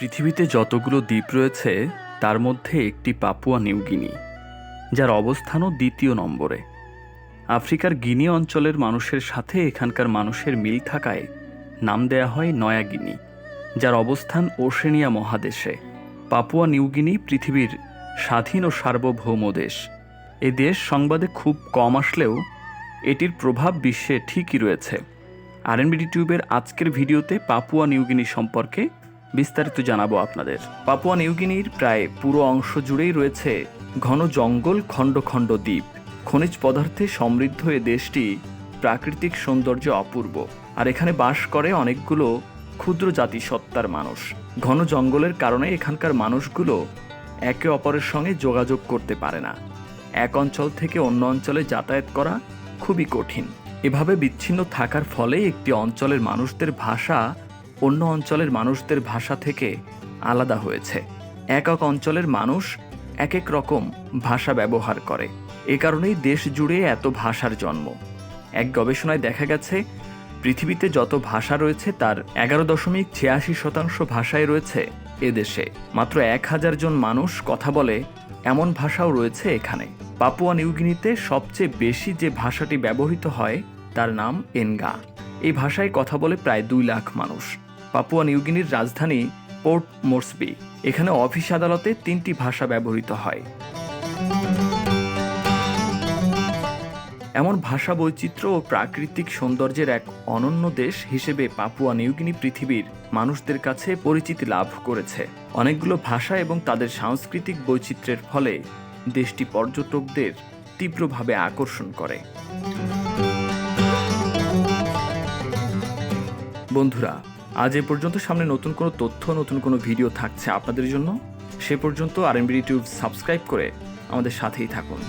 পৃথিবীতে যতগুলো দ্বীপ রয়েছে, তার মধ্যে একটি পাপুয়া নিউগিনি যার অবস্থানও দ্বিতীয় নম্বরে। আফ্রিকার গিনি অঞ্চলের মানুষের সাথে এখানকার মানুষের মিল থাকায় নাম দেয়া হয় নয়া গিনি, যার অবস্থান ওশেনিয়া মহাদেশে। পাপুয়া নিউগিনি পৃথিবীর স্বাধীন ও সার্বভৌম দেশ। এ দেশ সংবাদে খুব কম আসলেও এটির প্রভাব বিশ্বে ঠিকই রয়েছে। আরএনবিডি টিউবের আজকের ভিডিওতে পাপুয়া নিউগিনি সম্পর্কে বিস্তারিত জানাব আপনাদের। পাপুয়া নিউগিনির প্রায় পুরো অংশ জুড়েই রয়েছে ঘন জঙ্গল, খণ্ড খণ্ড দ্বীপ। খনিজ পদার্থে সমৃদ্ধ এ দেশটি প্রাকৃতিক সৌন্দর্য অপূর্ব। আর এখানে বাস করে অনেকগুলো ক্ষুদ্র জাতিসত্তার মানুষ। ঘন জঙ্গলের কারণে এখানকার মানুষগুলো একে অপরের সঙ্গে যোগাযোগ করতে পারে না। এক অঞ্চল থেকে অন্য অঞ্চলে যাতায়াত করা খুবই কঠিন। এভাবে বিচ্ছিন্ন থাকার ফলে একটি অঞ্চলের মানুষদের ভাষা অন্য অঞ্চলের মানুষদের ভাষা থেকে আলাদা হয়েছে। এক এক অঞ্চলের মানুষ এক এক রকম ভাষা ব্যবহার করে। এ কারণেই দেশ জুড়ে এত ভাষার জন্ম। এক গবেষণায় দেখা গেছে, পৃথিবীতে যত ভাষা রয়েছে তার এগারো দশমিক ছিয়াশি শতাংশ ভাষায় রয়েছে এদেশে মাত্র এক হাজার জন মানুষ কথা বলে এমন ভাষাও রয়েছে এখানে। পাপুয়া নিউগিনিতে সবচেয়ে বেশি যে ভাষাটি ব্যবহৃত হয় তার নাম এনগা। এই ভাষায় কথা বলে প্রায় দুই লাখ মানুষ। পাপুয়া নিউগিনির রাজধানী পোর্ট মোর্সবি, এখানে অফিস আদালতে তিনটি ভাষা ব্যবহৃত হয়। এমন ভাষা বৈচিত্র্য ও প্রাকৃতিক সৌন্দর্যের এক অনন্য দেশ হিসেবে পাপুয়া নিউগিনি পৃথিবীর মানুষদের কাছে পরিচিতি লাভ করেছে। অনেকগুলো ভাষা এবং তাদের সাংস্কৃতিক বৈচিত্র্যের ফলে দেশটি পর্যটকদের তীব্রভাবে আকর্ষণ করে। বন্ধুরা আজ এ পর্যন্ত সামনে নতুন কোনো তথ্য, নতুন কোনো ভিডিও থাকছে আপনাদের জন্য। সে পর্যন্ত আর ইউটিউব সাবস্ক্রাইব করে আমাদের সাথেই থাকুন।